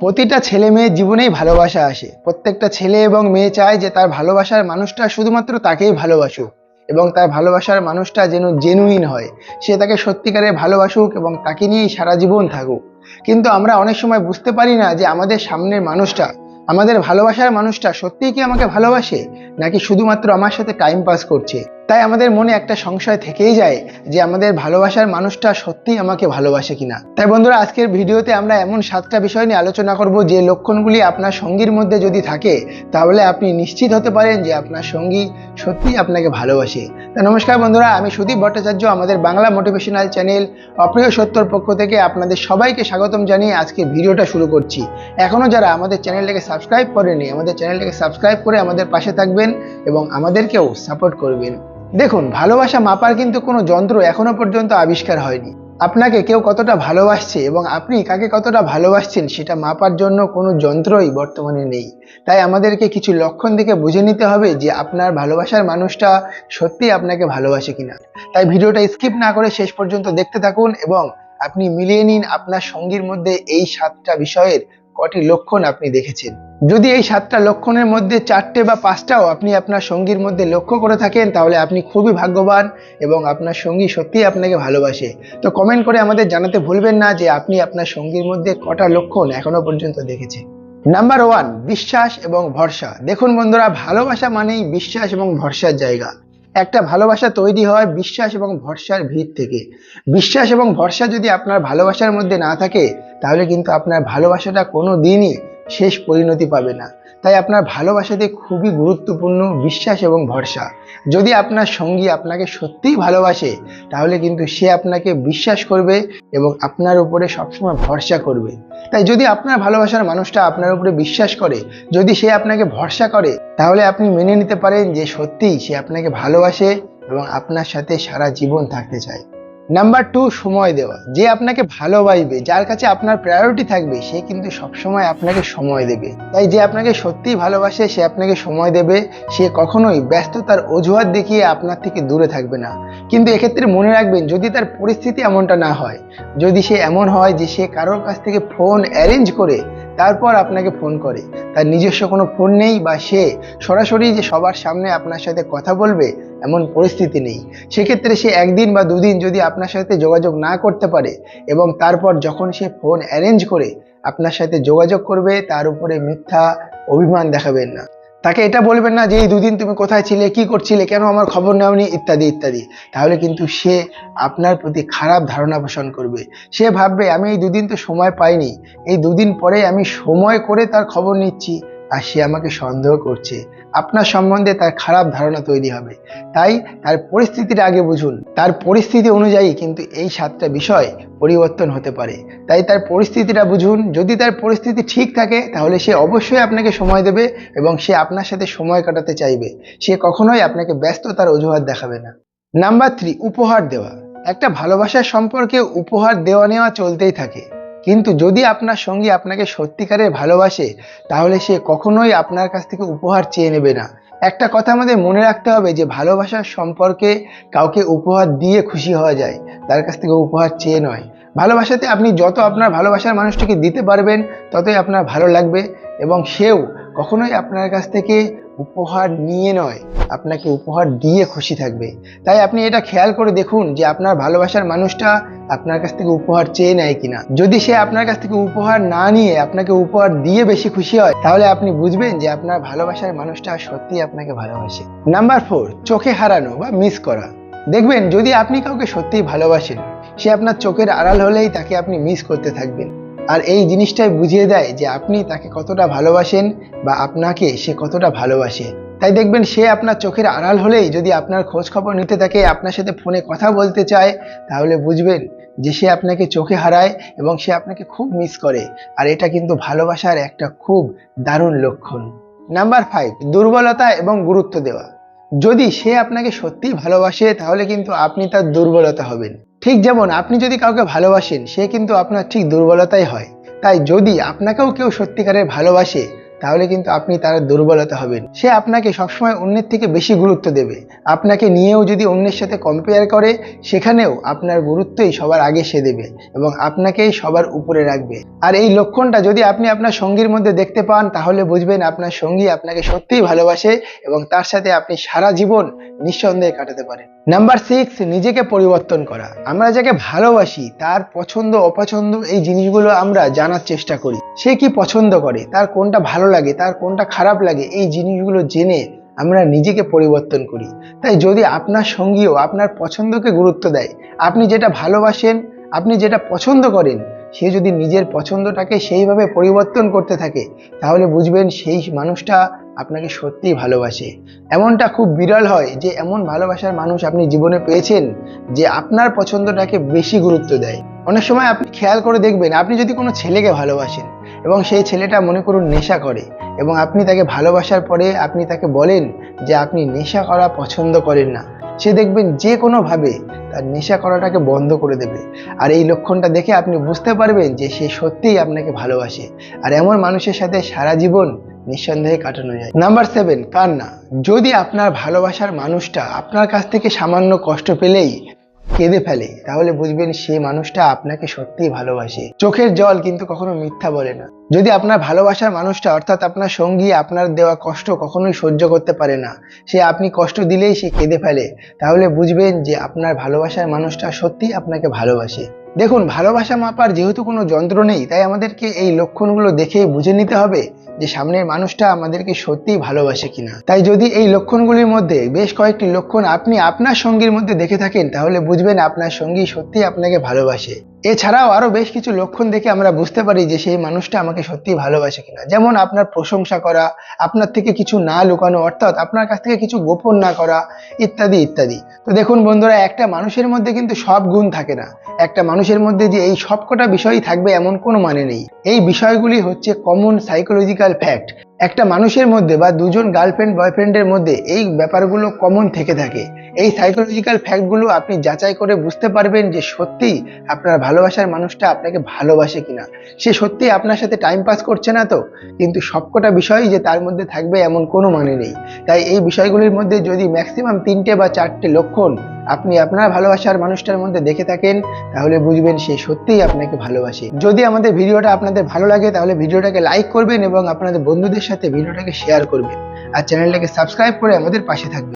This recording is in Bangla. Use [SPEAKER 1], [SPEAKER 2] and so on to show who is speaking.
[SPEAKER 1] প্রতিটা ছেলে মেয়ের জীবনেই ভালোবাসা আসে। প্রত্যেকটা ছেলে এবং মেয়ে চায় যে তার ভালোবাসার মানুষটা শুধুমাত্র তাকেই ভালোবাসুক এবং তার ভালোবাসার মানুষটা যেন জেনুইন হয়। সে তাকে সত্যিকারে ভালোবাসুক এবং তাকে নিয়েই সারা জীবন থাকুক। কিন্তু আমরা অনেক সময় বুঝতে পারি না যে আমাদের সামনের মানুষটা, আমাদের ভালোবাসার মানুষটা সত্যিই কি আমাকে ভালোবাসে, নাকি শুধুমাত্র আমার সাথে টাইম পাস করছে? তাই আমাদের মনে একটা সংশয় থেকেই যায় যে আমাদের ভালোবাসার মানুষটা সত্যিই আমাকে ভালোবাসে কিনা। তাই বন্ধুরা, আজকের ভিডিওতে আমরা এমন সাতটা বিষয় নিয়ে আলোচনা করব যে লক্ষণগুলি আপনার সঙ্গীর মধ্যে যদি থাকে, তাহলে আপনি নিশ্চিত হতে পারেন যে আপনার সঙ্গী সত্যিই আপনাকে ভালোবাসে। তা নমস্কার বন্ধুরা, আমি সুদীপ ভট্টাচার্য, আমাদের বাংলা মোটিভেশনাল চ্যানেল অপ্রিয় সত্যর পক্ষ থেকে আপনাদের সবাইকে স্বাগতম জানিয়ে আজকে ভিডিওটা শুরু করছি। এখনও যারা আমাদের চ্যানেলটাকে সাবস্ক্রাইব করেনি আমাদের চ্যানেলটাকে সাবস্ক্রাইব করে আমাদের পাশে থাকবেন এবং আমাদেরকেও সাপোর্ট করবেন। দেখুন, ভালোবাসা মাপার কিন্তু কোনো যন্ত্র এখনও পর্যন্ত আবিষ্কার হয়নি। আপনাকে কেউ কতটা ভালোবাসছে এবং আপনি কাকে কতটা ভালোবাসছেন সেটা মাপার জন্য কোনো যন্ত্রই বর্তমানে নেই। তাই আমাদেরকে কিছু লক্ষণ দেখে বুঝে নিতে হবে যে আপনার ভালোবাসার মানুষটা সত্যিই আপনাকে ভালোবাসে কিনা। তাই ভিডিওটা স্কিপ না করে শেষ পর্যন্ত দেখতে থাকুন এবং আপনি মিলিয়ে নিন আপনার সঙ্গীর মধ্যে এই সাতটা বিষয়ের কটি লক্ষণ আপনি দেখেছেন। যদি এই সাতটা লক্ষণের মধ্যে চারটে বা পাঁচটাও আপনি আপনার সঙ্গীর মধ্যে লক্ষ্য করে থাকেন, তাহলে আপনি খুবই ভাগ্যবান এবং আপনার সঙ্গী সত্যিই আপনাকে ভালোবাসে। তো কমেন্ট করে আমাদের জানাতে ভুলবেন না যে আপনি আপনার সঙ্গীর মধ্যে কটা লক্ষণ এখনও পর্যন্ত দেখেছেন। নাম্বার ওয়ান বিশ্বাস এবং ভরসা। দেখুন বন্ধুরা, ভালোবাসা মানেই বিশ্বাস এবং ভরসার জায়গা। একটা ভালোবাসা তৈরি হয় বিশ্বাস এবং ভরসার ভিত থেকে। বিশ্বাস এবং ভরসা যদি আপনার ভালোবাসার মধ্যে না থাকে, তাহলে কিন্তু আপনার ভালোবাসাটা কোনো দিনই শেষ পরিণতি পাবে না। তাই আপনার ভালোবাসাতে খুবই গুরুত্বপূর্ণ বিশ্বাস এবং ভরসা। যদি আপনার সঙ্গী আপনাকে সত্যিই ভালোবাসে, তাহলে কিন্তু সে আপনাকে বিশ্বাস করবে এবং আপনার উপরে সবসময় ভরসা করবে। তাই যদি আপনার ভালোবাসার মানুষটা আপনার উপরে বিশ্বাস করে, যদি সে আপনাকে ভরসা করে, তাহলে আপনি মেনে নিতে পারেন যে সত্যিই সে আপনাকে ভালোবাসে এবং আপনার সাথে সারা জীবন থাকতে চায়। নাম্বার টু সময় দেওয়া। যে আপনাকে ভালোবাসবে, যার কাছে আপনার প্রায়োরিটি থাকবে, সে কিন্তু সবসময় আপনাকে সময় দেবে। তাই যে আপনাকে সত্যিই ভালোবাসে, সে আপনাকে সময় দেবে। সে কখনোই ব্যস্ততার অজুহাত দেখিয়ে আপনার থেকে দূরে থাকবে না। কিন্তু এক্ষেত্রে মনে রাখবেন, যদি তার পরিস্থিতি এমনটা না হয়, যদি সে এমন হয় যে সে কারোর কাছ থেকে ফোন অ্যারেঞ্জ করে তারপর আপনাকে ফোন করে। তার নিজস্ব কোনো ফোন নেই বা সে সরাসরি যে সবার সামনে আপনার সাথে কথা বলবে, এমন পরিস্থিতি নেই। সেক্ষেত্রে সে একদিন বা দুদিন যদি আপনার সাথে যোগাযোগ না করতে পারে এবং তারপর যখন সে ফোন অ্যারেঞ্জ করে আপনার সাথে যোগাযোগ করবে, তার উপরে মিথ্যা অভিমান দেখাবেন না। তাকে এটা বলবেন না যে, এই দুদিন তুমি কোথায় ছিলে, কি করছিলে, কেন আমার খবর নেওনি? ইত্যাদি ইত্যাদি। তাহলে কিন্তু সে আপনার প্রতি খারাপ ধারণা পোষণ করবে। সে ভাববে, আমি এই দুদিন তো সময় পাইনি। এই দুদিন পরে আমি সময় করে তার খবর নিচ্ছি। আর সে আমাকে সন্দেহ করছে। আপনার সম্বন্ধে তার খারাপ ধারণা তৈরি হবে। তাই তার পরিস্থিতিটা আগে বুঝুন। তার পরিস্থিতি অনুযায়ী কিন্তু এই সাতটা বিষয় পরিবর্তন হতে পারে। তাই তার পরিস্থিতিটা বুঝুন। যদি তার পরিস্থিতি ঠিক থাকে, তাহলে সে অবশ্যই আপনাকে সময় দেবে এবং সে আপনার সাথে সময় কাটাতে চাইবে। সে কখনোই আপনাকে ব্যস্ততার অজুহাত দেখাবে না। নাম্বার থ্রি উপহার দেওয়া। একটা ভালোবাসার সম্পর্কে উপহার দেওয়া নেওয়া চলতেই থাকে। কিন্তু যদি আপনার সঙ্গী আপনাকে সত্যিকারের ভালোবাসে, তাহলে সে কখনোই আপনার কাছ থেকে উপহার চেয়ে নেবে না। একটা কথা আমাদের মনে রাখতে হবে যে, ভালোবাসার সম্পর্কে কাউকে উপহার দিয়ে খুশি হওয়া যায়, তার কাছ থেকে উপহার চেয়ে নয়। ভালোবাসাতে আপনি যত আপনার ভালোবাসার মানুষটিকে দিতে পারবেন, ততই আপনার ভালো লাগবে এবং সেও কখনোই আপনার কাছ থেকে উপহার নিয়ে নয়, আপনাকে উপহার দিয়ে খুশি থাকবে। তাই আপনি এটা খেয়াল করে দেখুন যে আপনার ভালোবাসার মানুষটা আপনার কাছ থেকে উপহার চেয়ে নেয় কিনা। যদি সে আপনার কাছ থেকে উপহার না নিয়ে আপনাকে উপহার দিয়ে বেশি খুশি হয়, তাহলে আপনি বুঝবেন যে আপনার ভালোবাসার মানুষটা সত্যি আপনাকে ভালোবাসে। নাম্বার ফোর, চোখে হারানো বা মিস করা। দেখবেন যদি আপনি কাউকে সত্যিই ভালোবাসেন, সে আপনার চোখের আড়াল হলেই তাকে আপনি মিস করতে থাকবেন। আর এই জিনিসটাই বুঝিয়ে দেয় যে আপনি তাকে কতটা ভালোবাসেন বা আপনাকে সে কতটা ভালোবাসে। তাই দেখবেন সে আপনার চোখের আড়াল হলেই যদি আপনার খোঁজ খবর নিতে থাকে, আপনার সাথে ফোনে কথা বলতে চায়, তাহলে বুঝবেন যে সে আপনাকে চোখে হারায় এবং সে আপনাকে খুব মিস করে। আর এটা কিন্তু ভালোবাসার একটা খুব দারুণ লক্ষণ। নাম্বার ফাইভ দুর্বলতা এবং গুরুত্ব দেওয়া। যদি সে আপনাকে সত্যিই ভালোবাসে, তাহলে কিন্তু আপনি তার দুর্বলতা হবেন। ঠিক যেমন আপনি যদি কাউকে ভালোবাসেন, সে কিন্তু আপনার ঠিক দুর্বলতাই হয়। তাই যদি আপনাকেও কেউ সত্যিকারের ভালোবাসে তাহলে কিন্তু আপনি তার দুর্বলতা হবেন। সে আপনাকে সবসময় অন্যের থেকে বেশি গুরুত্ব দেবে। আপনাকে নিয়েও যদি অন্যের সাথে কম্পেয়ার করে, সেখানেও আপনার গুরুত্বই সবার আগে সে দেবে এবং আপনাকেই সবার উপরে রাখবে। আর এই লক্ষণটা যদি আপনি আপনার সঙ্গীর মধ্যে দেখতে পান, তাহলে বুঝবেন আপনার সঙ্গী আপনাকে সত্যিই ভালোবাসে এবং তার সাথে আপনি সারা জীবন নিঃসন্দেহে কাটাতে পারেন। নাম্বার সিক্স নিজেকে পরিবর্তন করা। আমরা যাকে ভালোবাসি, তার পছন্দ অপছন্দ এই জিনিসগুলো আমরা জানার চেষ্টা করি। সে কি পছন্দ করে? তার কোনটা ভালো লাগে, তার কোনটা খারাপ লাগে, এই জিনিসগুলো জেনে আমরা নিজেকে পরিবর্তন করি। তাই যদি আপনার সঙ্গীও আপনার পছন্দকে গুরুত্ব দেয়, আপনি যেটা ভালোবাসেন, আপনি যেটা পছন্দ করেন, সে যদি নিজের পছন্দটাকে সেইভাবে পরিবর্তন করতে থাকে, তাহলে বুঝবেন সেই মানুষটা আপনাকে সত্যিই ভালোবাসে। এমনটা খুব বিরল হয় যে এমন ভালোবাসার মানুষ আপনি জীবনে পেয়েছেন যে আপনার পছন্দটাকে বেশি গুরুত্ব দেয়। অনেক সময় আপনি খেয়াল করে দেখবেন, আপনি যদি কোনো ছেলেকে ভালোবাসেন এবং সেই ছেলেটা মনে করুন নেশা করে এবং আপনি তাকে ভালোবাসার পরে আপনি তাকে বলেন যে আপনি নেশা করা পছন্দ করেন না। সে দেখবেন যে কোনোভাবে তার নেশা করাটাকে বন্ধ করে দেবে। আর এই লক্ষণটা দেখে আপনি বুঝতে পারবেন যে সে সত্যিই আপনাকে ভালোবাসে। আর এমন মানুষের সাথে সারা জীবন নিঃসন্দেহে কাটানো যায়। নাম্বার সেভেন, কান্না। যদি আপনার ভালোবাসার মানুষটা আপনার কাছ থেকে সামান্য কষ্ট পেলেই কেঁদে ফেলে। তাহলে বুঝবেন সে মানুষটা আপনাকে সত্যিই ভালোবাসে। চোখের জল কিন্তু কখনো মিথ্যা বলে না। যদি আপনার ভালোবাসার মানুষটা, অর্থাৎ আপনার সঙ্গী, আপনার দেওয়া কষ্ট কখনোই সহ্য করতে পারে না, সে আপনি কষ্ট দিলেই সে কেঁদে ফেলে, তাহলে বুঝবেন যে আপনার ভালোবাসার মানুষটা সত্যি আপনাকে ভালোবাসে। দেখুন, ভালোবাসা মাপার যেহেতু কোনো যন্ত্র নেই, তাই আমাদেরকে এই লক্ষণগুলো দেখেই বুঝে নিতে হবে যে সামনের মানুষটা আমাদেরকে সত্যিই ভালোবাসে কিনা। তাই যদি এই লক্ষণগুলির মধ্যে বেশ কয়েকটি লক্ষণ আপনি আপনার সঙ্গীর মধ্যে দেখে থাকেন, তাহলে বুঝবেন আপনার সঙ্গী সত্যিই আপনাকে ভালোবাসে। এছাড়াও আরও বেশ কিছু লক্ষণ দেখে আমরা বুঝতে পারি যে সেই মানুষটা আমাকে সত্যি ভালোবাসে কিনা। যেমন আপনার প্রশংসা করা, আপনার থেকে কিছু না লুকানো, অর্থাৎ আপনার কাছ থেকে কিছু গোপন না করা, ইত্যাদি ইত্যাদি। তো দেখুন বন্ধুরা, একটা মানুষের মধ্যে কিন্তু সব গুণ থাকে না। একটা মানুষের মধ্যে যে এই সবকটা বিষয়ই থাকবে এমন কোনো মানে নেই। এই বিষয়গুলি হচ্ছে কমন সাইকোলজিক্যাল ফ্যাক্ট একটা মানুষের মধ্যে বা দুজন গার্লফ্রেন্ড বয়ফ্রেন্ডের মধ্যে এই ব্যাপারগুলো কমন থেকে থাকে। এই সাইকোলজিক্যাল ফ্যাক্টগুলো আপনি যাচাই করে বুঝতে পারবেন যে সত্যিই আপনার ভালোবাসার মানুষটা আপনাকে ভালোবাসে কিনা। সে সত্যি আপনার সাথে টাইম পাস করছে না তো? কিন্তু সবকটা বিষয়ই যে তার মধ্যে থাকবে এমন কোনো মানে নেই। তাই এই বিষয়গুলির মধ্যে যদি ম্যাক্সিমাম তিনটে বা চারটে লক্ষণ আপনি আপনার ভালোবাসার মানুষটার মধ্যে দেখে থাকেন, তাহলে বুঝবেন সে সত্যিই আপনাকে ভালোবাসে। যদি আমাদের ভিডিওটা আপনাদের ভালো লাগে, তাহলে ভিডিওটাকে লাইক করবেন এবং আপনাদের বন্ধুদের সাথে ভিডিওটাকে শেয়ার করবেন। আর চ্যানেলটাকে সাবস্ক্রাইব করে আমাদের পাশে থাকবেন।